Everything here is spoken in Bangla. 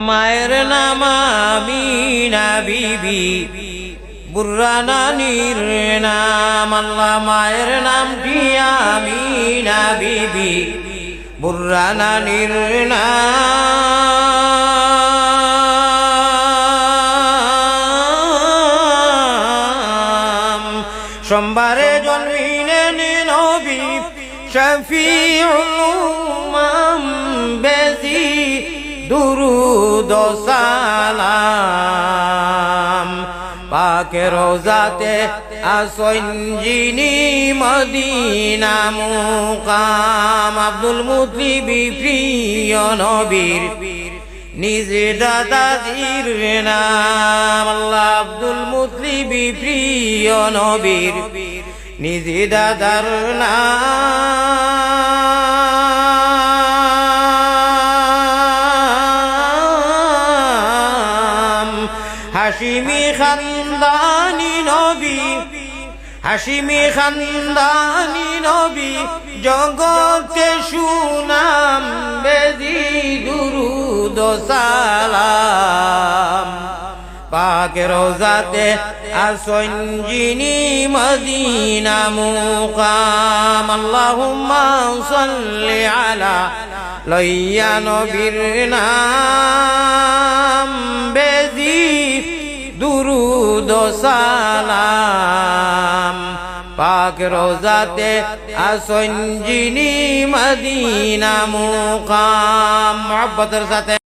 মায়ের নাম আমিনা বিবি। বুর্রানানির নাম আল্লাহ, মায়ের নাম আমিনা বিবি? বুর্রানানির নাম। সোমবারে জন্মিলেন নবী শফিউল দুরুদ সালাম। পাকে রোজাতে আসঞ্জিনি মদিনা মুকাম। আব্দুল মুতলিবি প্রিয় নবীর, নিজে দাদাজির নাম। আল্লাহ আব্দুল মুতলিবি প্রিয় নবীর, নিজে দাদার নাম। হাসিমি খানদানি নবী হাসিমি খানদানি নবী জগতে সুনাম বেদি দুরুদ ও সালাম। পাক রোজাতে আসঞ্জিনি মদিনা মুকাম, আল্লাহুম্মা সাল্লি আলা লইয়া নবীর নাম বেদি দুরুদ সালাম। পাক রোজাতে আসঞ্জিনি মদিনা মুকাম। মহব্বতের সাথে